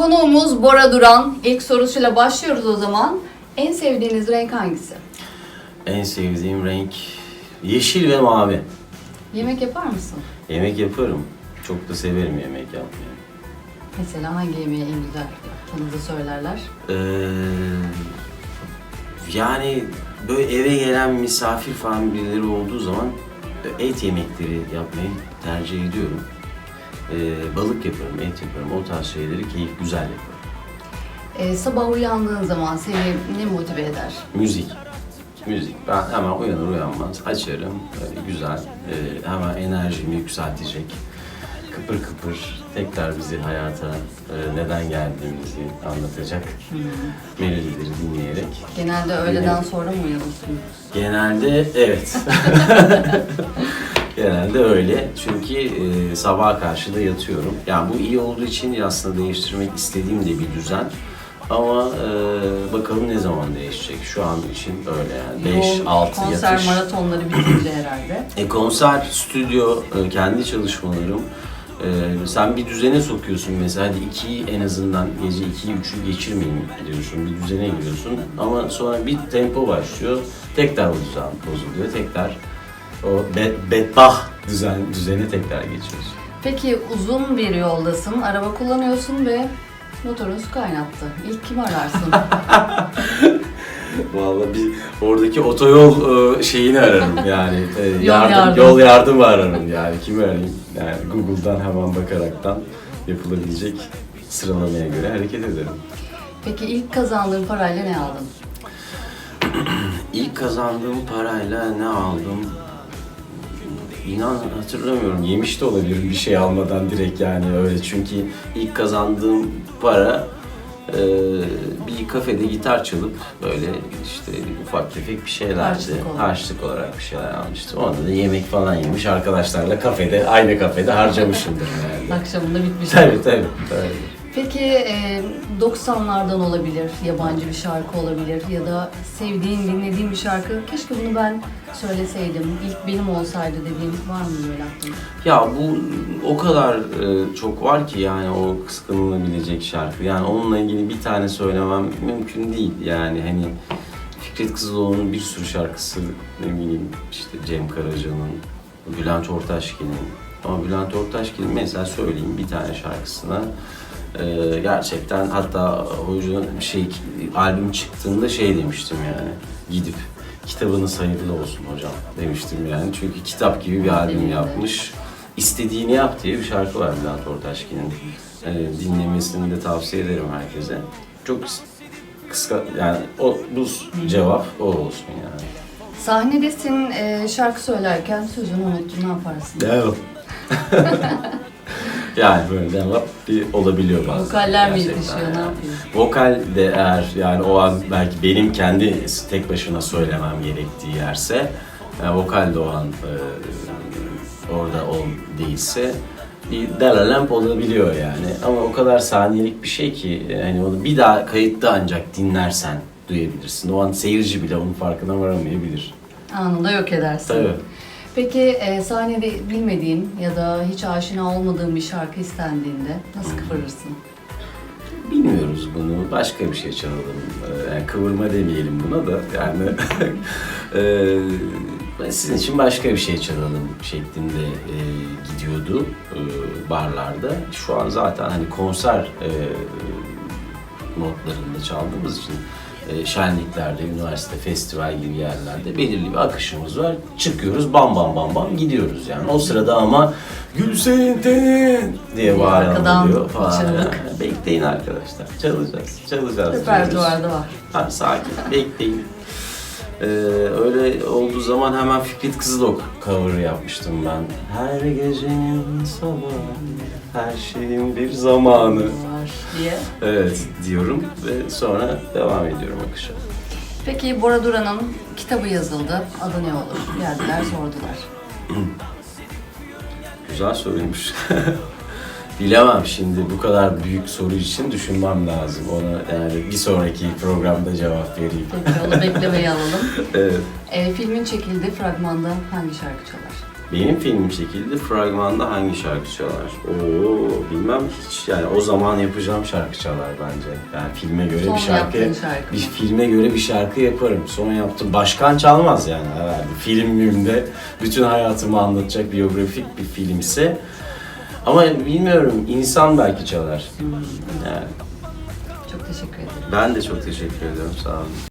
Konuğumuz Bora Duran. İlk sorusuyla başlıyoruz o zaman. En sevdiğiniz renk hangisi? En sevdiğim renk yeşil ve mavi. Yemek yapar mısın? Yemek yaparım. Çok da severim yemek yapmayı. Mesela hangi yemeği en güzel yaptığınızı söylerler. Ee, yani böyle eve gelen misafir falan birileri olduğu zaman et yemekleri yapmayı tercih ediyorum. Ee, balık yaparım, et yaparım. O tarz şeyleri keyif güzel yaparım. Ee, sabah uyandığın zaman seni ne motive eder? Müzik. Müzik. Ben hemen uyanır uyanmaz açarım. Böyle güzel. e, hemen enerjimi yükseltecek. Kıpır kıpır tekrar bizi hayata e, neden geldiğimizi anlatacak melodileri dinleyerek. Genelde öğleden sonra mı uyanırsın? Genelde evet. Genelde öyle. Çünkü e, sabaha karşı da yatıyorum. Yani bu iyi olduğu için aslında değiştirmek istediğim de bir düzen. Ama e, bakalım ne zaman değişecek. Şu an için öyle yani. 5, Yoğun 6 konser yatış. maratonları bitince herhalde. E, konser, stüdyo, e, kendi çalışmalarım. E, sen bir düzene sokuyorsun mesela hadi ikiyi en azından gece 2'yi 3'ü geçirmeyeyim diyorsun. Bir düzene giriyorsun ama sonra bir tempo başlıyor. Tekrar o düzen bozuluyor. Tekrar o be, bedbah düzen, düzeni tekrar geçiyorsun. Peki uzun bir yoldasın, araba kullanıyorsun ve motorun su kaynattı. İlk kim ararsın? Vallahi bir oradaki otoyol e, şeyini ararım yani. E, yardım, yardım. Yol yardımı ararım yani. Kimi arayayım? Yani Google'dan hemen bakaraktan yapılabilecek sıralamaya göre hareket ederim. Peki ilk kazandığın parayla ne aldın? İlk kazandığım parayla ne aldım? İnan hatırlamıyorum. Yemiş de olabilirim bir şey almadan direkt yani öyle. Çünkü ilk kazandığım para e, bir kafede gitar çalıp böyle işte ufak tefek bir şeylerdi. Harçlık olarak. Harçlık olarak bir şeyler almıştım. Onda da yemek falan yemiş arkadaşlarla kafede, aynı kafede harcamışımdır yani. Akşamında bitmiş. tabii tabii. tabii. Peki e, 90'lardan olabilir, yabancı bir şarkı olabilir ya da sevdiğin, dinlediğin bir şarkı. Keşke bunu ben söyleseydim, ilk benim olsaydı dediğin var mı böyle aklında? Ya bu o kadar e, çok var ki yani o kıskanılabilecek şarkı. Yani onunla ilgili bir tane söylemem mümkün değil. Yani hani Fikret Kızıloğlu'nun bir sürü şarkısı, ne bileyim işte Cem Karaca'nın, Bülent Ortaçgil'in. Ama Bülent Ortaçgil'in mesela söyleyeyim bir tane şarkısına e, gerçekten hatta hocanın şey albüm çıktığında şey demiştim yani gidip kitabınız hayırlı olsun hocam demiştim yani. Çünkü kitap gibi bir albüm yapmış. İstediğini yap diye bir şarkı var Bülent Ortaçgil'in. E, dinlemesini de tavsiye ederim herkese. Çok kıska yani o bu cevap o olsun yani. Sahnedesin, e, şarkı söylerken sözünü unuttun, ne yaparsın? Devam. yani böyle devam bir olabiliyor bazen. Vokaller mi yetişiyor, ne yani. yapıyor? Vokal de eğer yani o an belki benim kendi tek başına söylemem gerektiği yerse yani vokal de o an e, orada ol değilse bir dalalamp olabiliyor yani. Ama o kadar saniyelik bir şey ki yani onu bir daha kayıtta ancak dinlersen duyabilirsin. O an seyirci bile onun farkına varamayabilir. Anında yok edersin. Tabii. Peki e, sahnede bilmediğin ya da hiç aşina olmadığın bir şarkı istendiğinde nasıl kıvırırsın? Bilmiyoruz bunu. Başka bir şey çalalım. Ee, Yani kıvırma demeyelim buna da. Yani eee, sizin için başka bir şey çalalım şeklinde e, gidiyordu e, barlarda. Şu an zaten hani konser e, notlarında çaldığımız için e, şenliklerde, üniversite, festival gibi yerlerde belirli bir akışımız var. Çıkıyoruz bam bam bam bam gidiyoruz yani. O sırada ama Gülseyin tenin diye bağıran oluyor falan. Yani. Bekleyin arkadaşlar. Çalacağız. Çalacağız. Repertuarda var. Ha, sakin. Bekleyin. Ee, öyle olduğu zaman hemen Fikret Kızılok cover yapmıştım ben. Her gecenin sabahı, her şeyin bir zamanı. Var diye. Evet diyorum ve sonra devam ediyorum akışa. Peki Bora Duran'ın kitabı yazıldı. Adı ne olur? Geldiler sordular. Güzel soruymuş. Bilemem şimdi bu kadar büyük soru için düşünmem lazım. Ona yani bir sonraki programda cevap vereyim. Peki onu beklemeye alalım. Evet. E, filmin çekildiği fragmanda hangi şarkı çalar? Benim filmim çekildi. Fragmanda hangi şarkı çalar? Oo bilmem hiç. Yani o zaman yapacağım şarkı çalar bence. Yani filme göre Son bir şarkı, şarkı bir filme göre bir şarkı yaparım. Son yaptım. Başkan çalmaz yani herhalde. Filmimde bütün hayatımı anlatacak biyografik bir filmse. Ama bilmiyorum insan belki çalar. Yani Çok teşekkür ederim. ben de çok teşekkür ediyorum. Sağ olun.